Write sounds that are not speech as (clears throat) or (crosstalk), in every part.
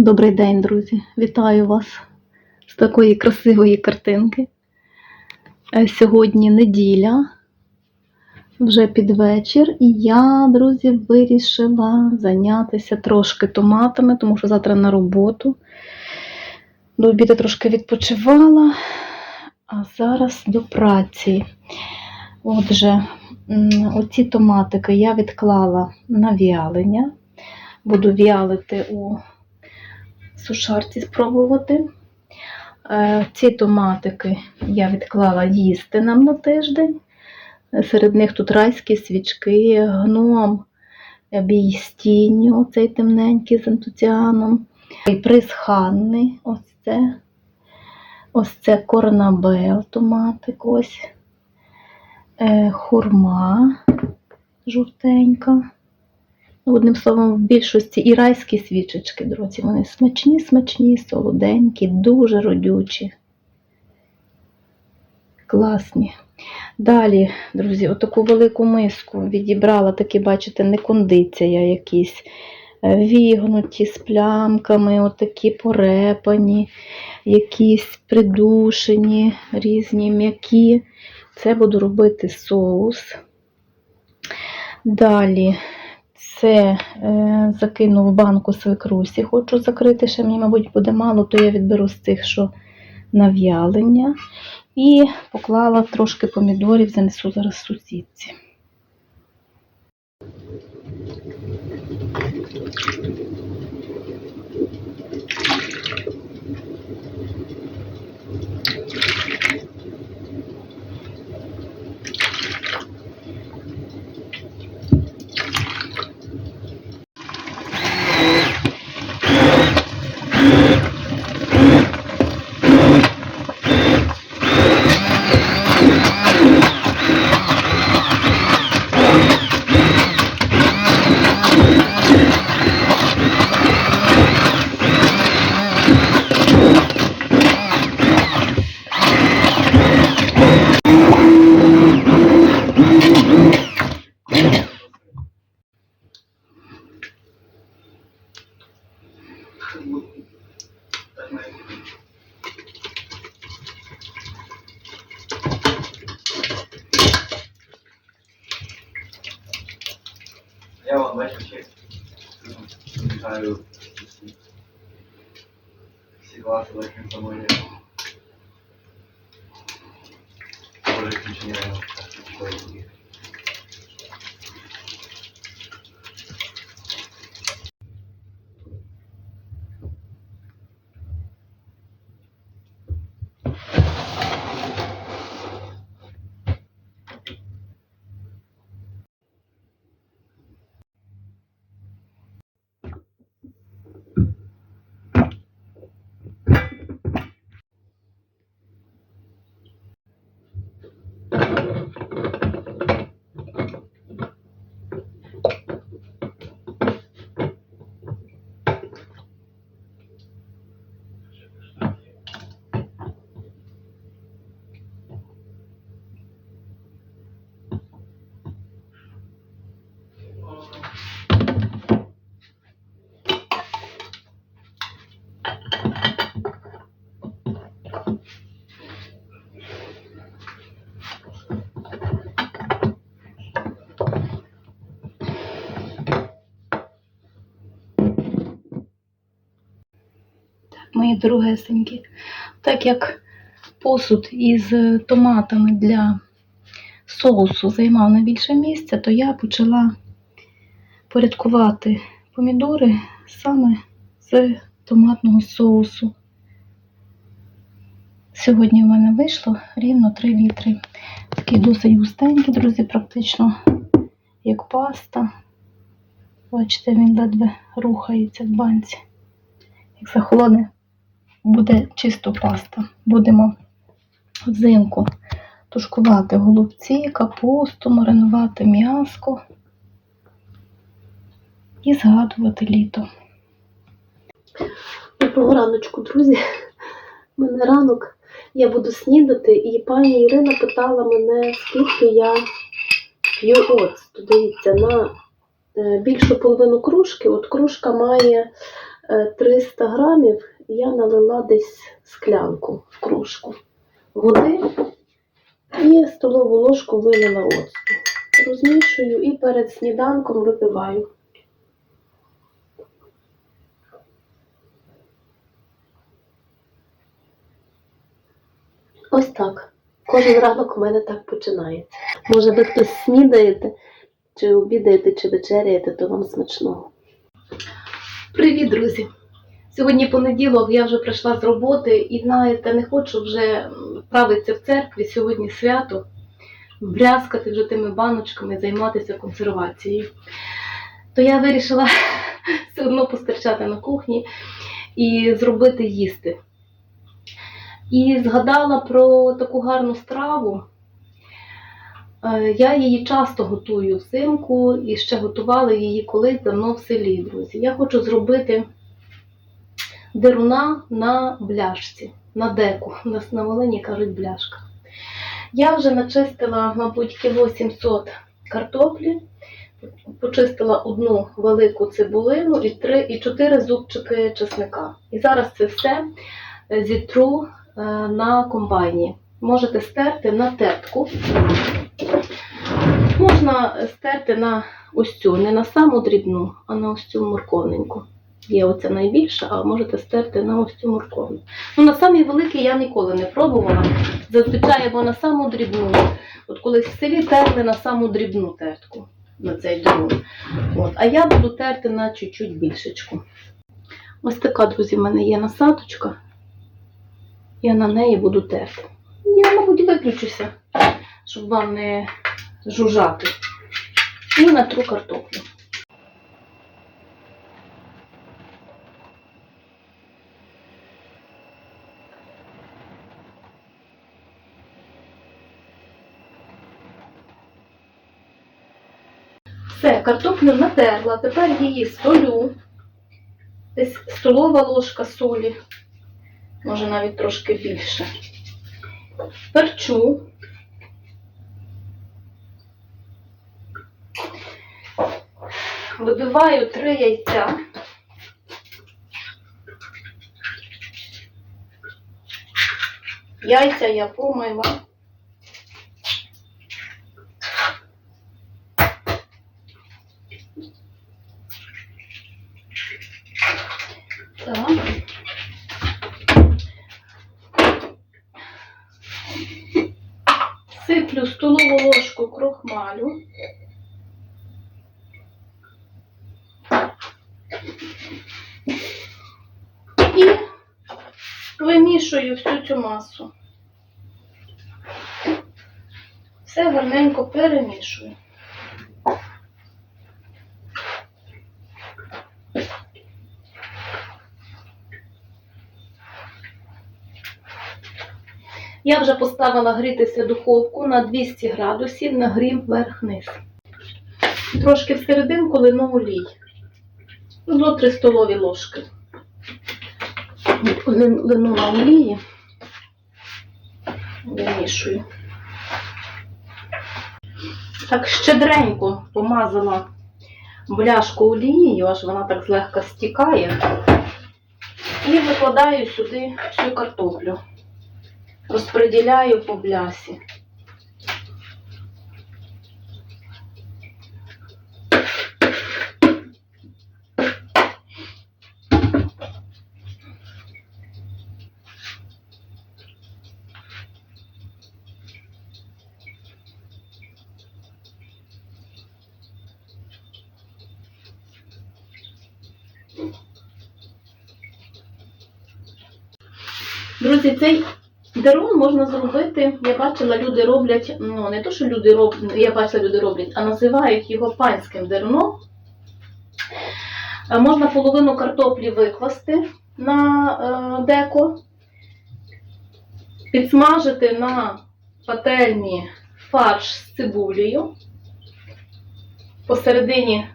Добрий день, друзі! Вітаю вас з такої красивої картинки. Е, Сьогодні неділя, вже під вечір, і я, друзі, вирішила зайнятися трошки томатами, тому що завтра на роботу. До обіду трошки відпочивала, а зараз до праці. Отже, оці томатики я відклала на в'ялення. Буду в'ялити у сушарці спробувати. Е, Ці томатики я відклала їсти нам на тиждень. Серед них тут райські свічки, гном, бій з тінню, оцей темненький з ентуціаном, і приз ось це. Ось це корнабел томатик, ось. Е, Хурма жовтенька. Одним словом, в більшості і райські свічечки, друзі, вони смачні, смачні, солоденькі, дуже родючі. Класні. Далі, друзі, отаку велику миску відібрала, такі, бачите, не кондиція якісь. е, Вігнуті з плямками, отакі порепані, якісь придушені, різні м'які. Це буду робити соус. Далі це е, закину в банку свекрусі, хочу закрити, ще мені, мабуть, буде мало, то я відберу з тих, що на в'ялення. І поклала трошки помідорів, занесу зараз сусідці. Я вам бачу ще вітаю всі, мої дорогесенькі. Так як посуд із томатами для соусу займав найбільше місця, то я почала порядкувати помідори саме з томатного соусу. Сьогодні в мене вийшло рівно 3 літри. Такий досить густенький, друзі, практично як паста. Бачите, він ледве рухається в банці. Як захолоне, буде чисто паста. Будемо взимку тушкувати голубці, капусту, маринувати м'яско і згадувати літо. Доброго раночку, друзі. У мене ранок, я буду снідати, і пані Ірина питала мене, скільки я п'ю оцту. Дивіться, на е, більшу половину кружки, от кружка має е, 300 грамів я налила десь склянку в кружку води і столову ложку вилила оцту. Розмішую і перед сніданком випиваю. Ось так. Кожен ранок у мене так починається. Може, ви хтось снідаєте, чи обідаєте, чи вечеряєте, то вам смачного. Привіт, друзі! Сьогодні понеділок, я вже прийшла з роботи і знаєте, не хочу вже правитися в церкві. Сьогодні свято, брязкати вже тими баночками, займатися консервацією. То я вирішила (laughs) все одно постерчати на кухні і зробити їсти. І згадала про таку гарну страву. Е, Я її часто готую взимку і ще готувала її колись давно в селі, друзі. Я хочу зробити деруна на бляшці, на деку. У нас на Волині кажуть бляшка. Я вже начистила, мабуть, кіло 700 картоплі, почистила одну велику цибулину і, три, і чотири зубчики чесника. І зараз це все е, зітру е, на комбайні. Можете стерти на тертку. Можна стерти на ось цю, не на саму дрібну, а на ось цю морковненьку. Є оця найбільша, а можете стерти на ось цю морковну. Ну, на самій великій я ніколи не пробувала. Зазвичай або на саму дрібну. От колись в селі терли на саму дрібну тертку, на цей дрон. От. А я буду терти на чуть-чуть більшечку. Ось така, друзі, в мене є насадочка. Я на неї буду терти. Я, мабуть, виключуся, щоб вам не жужжати. І натру картоплю. Все, картоплю натерла, тепер її солю. Десь столова ложка солі, може навіть трошки більше. Перчу. Вибиваю три яйця. Яйця я помила. Так. Сиплю столову ложку крохмалю. І вимішую всю цю масу. Все гарненько перемішую. Я вже поставила грітися духовку на 200 градусів, нагрів вверх-вниз. Трошки всерединку лину олій. Ну, До 3 столові ложки. Лин- Лину на олії. Вимішую. Так щедренько помазала бляшку олією, аж вона так злегка стікає. І викладаю сюди всю картоплю розподіляю по блясі. Друзі, цей Дерун можна зробити, я бачила, люди роблять, ну не то, що люди роблять, я бачила, люди роблять, а називають його панським деруном. Е, Можна половину картоплі викласти на е, деко, підсмажити на пательні фарш з цибулею, посередині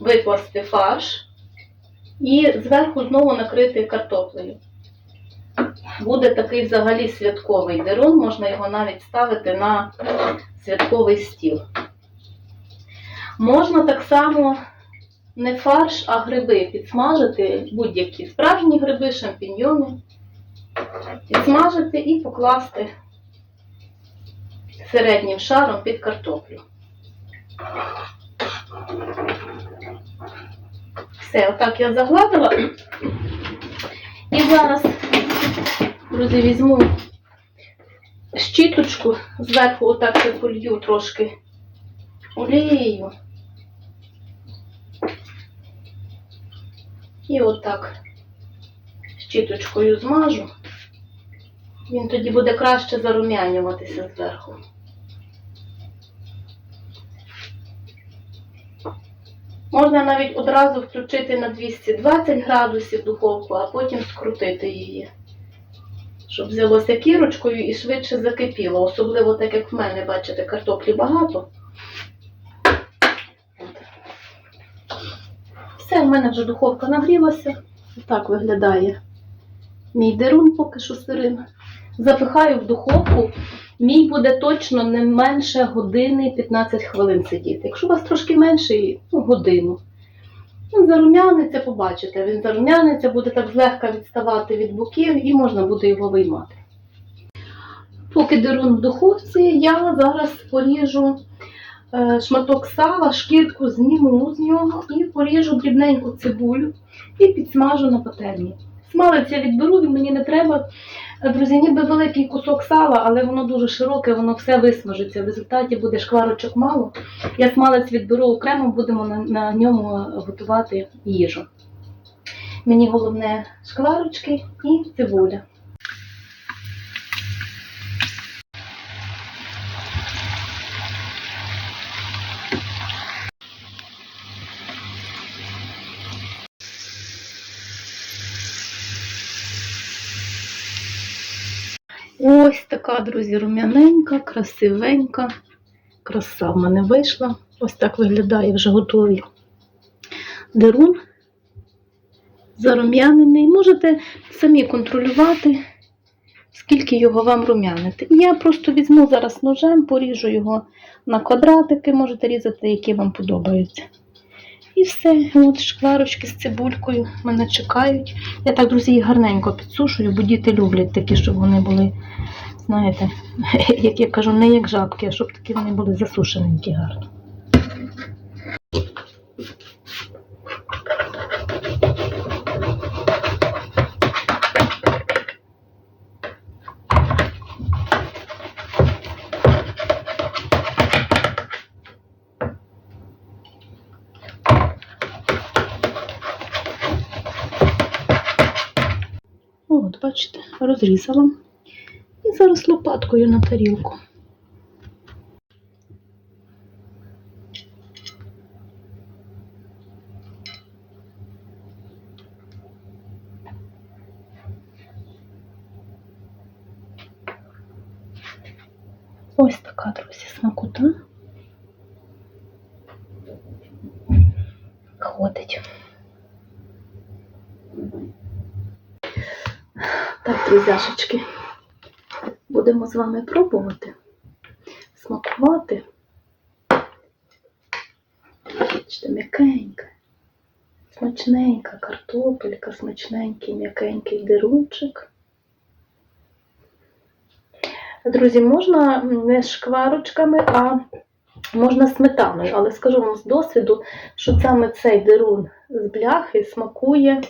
викласти фарш і зверху знову накрити картоплею. Буде такий взагалі святковий дерун, можна його навіть ставити на святковий стіл. Можна так само не фарш, а гриби підсмажити, будь-які справжні гриби, шампіньйони. Підсмажити і покласти середнім шаром під картоплю. Все, отак я загладила. І зараз, друзі, візьму щіточку, зверху отак я полью трошки олією. І отак щіточкою змажу. Він тоді буде краще зарум'янюватися зверху. Можна навіть одразу включити на 220 градусів духовку, а потім скрутити її. Щоб взялося кірочкою і швидше закипіло. Особливо так як в мене, бачите, картоплі багато. Все, в мене вже духовка нагрілася. Так виглядає мій дерун поки що сирим. Запихаю в духовку. Мій буде точно не менше години 15 хвилин сидіти. Якщо у вас трошки менше, ну, годину. Він зарум'яниться, побачите, він зарум'яниться, буде так злегка відставати від боків і можна буде його виймати. Поки дерун в духовці, я зараз поріжу е, шматок сала, шкірку зніму з нього і поріжу дрібненьку цибулю і підсмажу на пательні. Смалець я відберу, він мені не треба. Е, Друзі, ніби великий кусок сала, але воно дуже широке, воно все висмажиться. В результаті буде шкварочок мало. Я смалець відберу окремо, будемо на, на ньому готувати їжу. Мені головне шкварочки і цибуля. Ось така, друзі, рум'яненька, красивенька. Краса в мене вийшла. Ось так виглядає вже готовий дерун. Зарум'янений. Можете самі контролювати, скільки його вам рум'янити. Я просто візьму зараз ножем, поріжу його на квадратики, можете різати, які вам подобаються. І все, от шкварочки з цибулькою мене чекають. Я так, друзі, їх гарненько підсушую, бо діти люблять такі, щоб вони були, знаєте, (laughs) як я кажу, не як жабки, а щоб такі вони були засушененькі гарно. Бачите, розрізала. І зараз лопаткою на тарілку. Ось така, друзі, смакота. Ходить. Так, друзяшечки, будемо з вами пробувати смакувати. Бачите, м'якенька, смачненька картопелька, смачненький м'якенький дирунчик. Друзі, можна не шкварочками, а можна сметаною, але скажу вам з досвіду, що саме цей дирун з бляхи смакує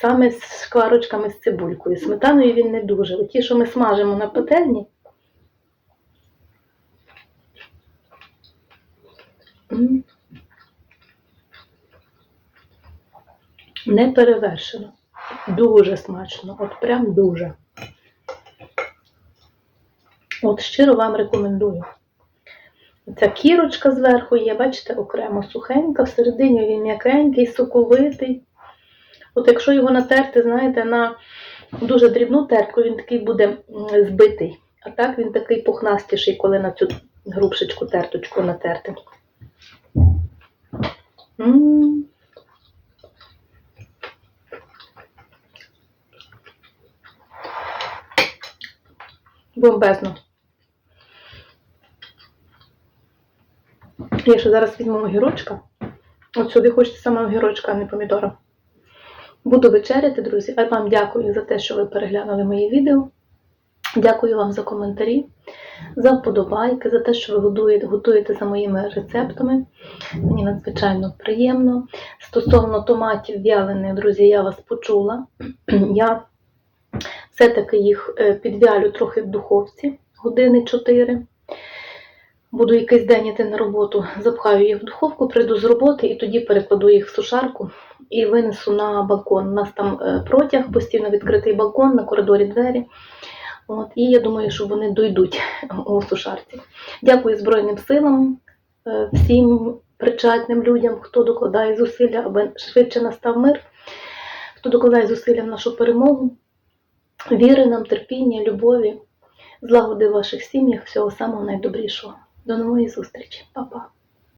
саме з шкварочками з цибулькою. Сметаною він не дуже. Оті, що ми смажимо на пательні. Не перевершено. Дуже смачно. От прям дуже. От щиро вам рекомендую. Ця кірочка зверху є, бачите, окремо сухенька, всередині він м'якенький, соковитий. От якщо його натерти, знаєте, на дуже дрібну тертку, він такий буде збитий. А так він такий пухнастіший, коли на цю грубшечку терточку натерти. Бомбезно. Я ще зараз візьму огірочка От сюди хочеться саме огірочка, а не помідора. Буду вечеряти, друзі. А вам дякую за те, що ви переглянули мої відео. Дякую вам за коментарі, за вподобайки, за те, що ви готуєте, за моїми рецептами. Мені надзвичайно приємно. Стосовно томатів вялених, друзі, я вас почула. (clears throat) Я все-таки їх е, підвялю трохи в духовці години 4. Буду якийсь день іти на роботу, запхаю їх в духовку, прийду з роботи і тоді перекладу їх в сушарку і винесу на балкон. У нас там е, протяг, постійно відкритий балкон, на коридорі двері. От, і я думаю, що вони дойдуть у сушарці. Дякую Збройним силам, е, всім причетним людям, хто докладає зусилля, аби швидше настав мир, хто докладає зусилля в нашу перемогу. Віри нам, терпіння, любові, злагоди в ваших сім'ях, всього самого найдобрішого. До нової зустрічі, Па-па.